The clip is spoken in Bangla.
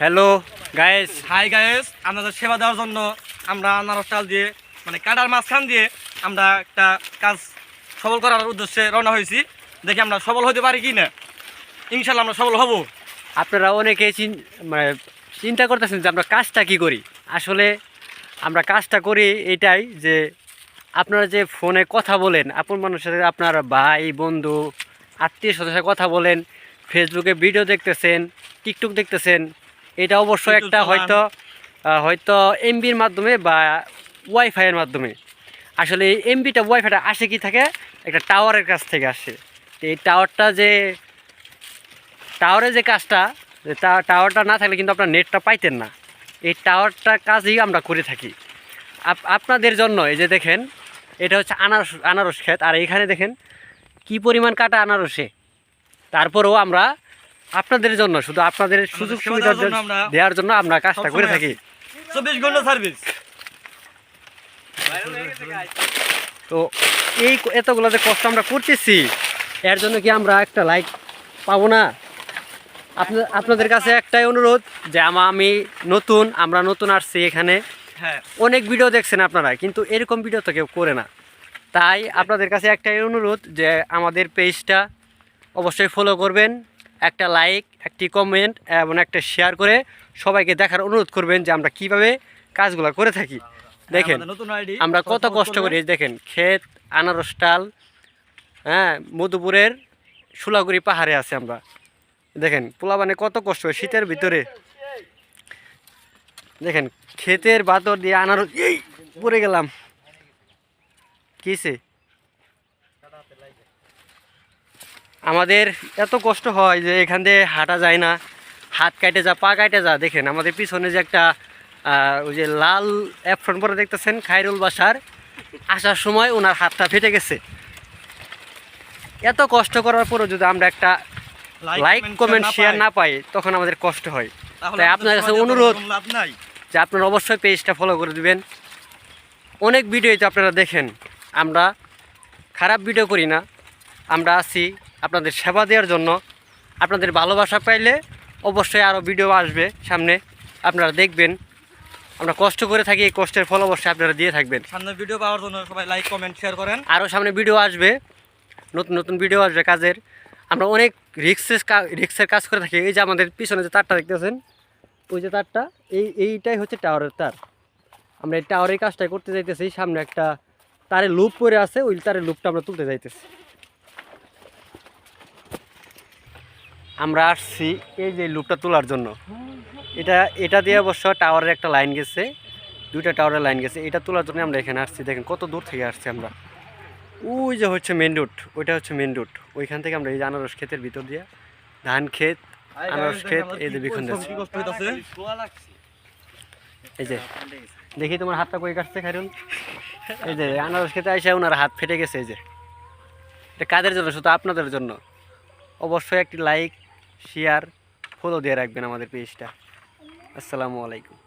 হ্যালো গাইস হাই গায়েস আপনাদের সেবা দেওয়ার জন্য আমরা আনারস চাল দিয়ে মানে কাটার মাঝখান দিয়ে আমরা একটা কাজ সফল করার উদ্দেশ্যে রওনা হয়েছি। দেখি আমরা সফল হতে পারি কি না ইনশাল্লাহ আমরা সফল হব। আপনারা অনেকে মানে চিন্তা করতেছেন যে আমরা কাজটা কি করি। আসলে আমরা কাজটা করি এটাই যে আপনারা যে ফোনে কথা বলেন, আপন মানুষের সাথে আপনার ভাই, বন্ধু, আত্মীয় সাথে কথা বলেন ফেসবুকে ভিডিও দেখতেছেন টিকটক দেখতেছেন এটা টিকটক একটা। হয়তো হয়তো এমবির মাধ্যমে বা ওয়াইফাইয়ের মাধ্যমে। আসলে এই এমবিটা ওয়াইফাইটা আসে কি থাকে? একটা টাওয়ারের কাছ থেকে আসে। এই টাওয়ারটা যে টাওয়ারের যে কাজটা টাওয়ারটা না থাকলে কিন্তু আপনার নেটটা পাইতেন না। এই টাওয়ারটা কাজই আমরা করে থাকি। আপ- আপনাদের জন্য এই যে দেখেন এটা হচ্ছে আনারস আনারস ক্ষেত। আর এখানে দেখেন কি পরিমাণ কাটা আনারসে। তারপরেও আমরা আপনাদের জন্য শুধু আপনাদের সুযোগ সেবা সুবিধা দেওয়ার জন্য দেওয়ার জন্য আমরা কাজটা করে থাকি। চব্বিশ ঘণ্টা সার্ভিস তো এই এতগুলো যে কষ্ট আমরা করতেছি এর জন্য কি আমরা একটা লাইক পাবো না? আপনার আপনাদের কাছে একটাই অনুরোধ যে আমা আমি নতুন আমরা নতুন আসছি এখানে। হ্যাঁ। অনেক ভিডিও দেখছেন আপনারা কিন্তু এরকম ভিডিও তো কেউ করে না। তাই আপনাদের কাছে একটাই অনুরোধ যে আমাদের পেজটা অবশ্যই ফলো করবেন। একটা লাইক একটি কমেন্ট এবং একটা শেয়ার করে সবাইকে দেখার অনুরোধ করবেন যে আমরা কীভাবে কাজগুলো করে থাকি। দেখেন নতুন আমরা কত কষ্ট করি দেখেন ক্ষেত আনারস টাল হ্যাঁ মধুপুরের সুলাগুড়ি পাহাড়ে আছে আমরা। দেখেন পোলাবানে কত কষ্ট হয় শীতের ভিতরে। দেখেন ক্ষেতের বাতর দিয়ে আনারস এই পড়ে গেলাম। কিসে আমাদের এত কষ্ট হয় যে এখান দিয়ে হাঁটা যায় না। হাত কাটে যা পা কাটে যা দেখেন আমাদের পিছনে যে একটা ওই যে লাল অ্যাফ্রন পরে দেখতেছেন খাইরুল বাসার। আসার সময় ওনার হাতটা ফেটে গেছে। এত কষ্ট করার পরও যদি আমরা একটা লাইক কমেন্ট শেয়ার না পাই তখন আমাদের কষ্ট হয়। তাই আপনার কাছে অনুরোধ যে আপনারা অবশ্যই পেজটা ফলো করে দিবেন। অনেক ভিডিওই তো আপনারা দেখেন আমরা খারাপ ভিডিও করি না। আমরা আছি আপনাদের সেবা দেওয়ার জন্য। আপনাদের ভালোবাসা পাইলে অবশ্যই আরও ভিডিও আসবে সামনে। আপনারা দেখবেন। আমরা কষ্ট করে থাকি এই কষ্টের ফল অবশ্যই আপনারা দিয়ে থাকবেন। সামনে ভিডিও পাওয়ার জন্য সবাই লাইক কমেন্ট শেয়ার করেন। আরও সামনে ভিডিও আসবে। নতুন নতুন ভিডিও আসবে কাজের। আমরা অনেক রিক্সের রিক্সের কাজ করে থাকি। এই যে আমাদের পিছনে যে তারটা দেখতেছেন ওই যে তারটা এই এইটাই হচ্ছে টাওয়ারের তার। আমরা এই টাওয়ারের কাজটাই করতে যাইতেছি। সামনে একটা তারে লুপ পরে আছে ওই তারের লুপটা আমরা তুলতে যাইতেছি। আমরা আসছি এই যে লুপটা তোলার জন্য। এটা এটা দিয়ে অবশ্য টাওয়ারের একটা লাইন গেছে। দুইটা টাওয়ারের লাইন গেছে। এটা তোলার জন্য আমরা এখানে আসছি। দেখেন কত দূর থেকে আসছি আমরা। ওই যে হচ্ছে মেন রুট ওইটা হচ্ছে মেন রুট ওইখান থেকে আমরা এই যে আনারস ক্ষেতের ভিতর দিয়ে, ধান ক্ষেত, আনারস ক্ষেত, এই যে বিখন এই যে, দেখি তোমার হাতটা কই কাটছে খাইরুল এই যে আনারস খেতে আইসা ওনার হাত ফেটে গেছে, এই যে। এটা কাদের জন্য? শুধু আপনাদের জন্য। অবশ্যই একটি লাইক শেয়ার ফলো দিয়ে রাখবেন আমাদের পেজটা আসসালামু আলাইকুম।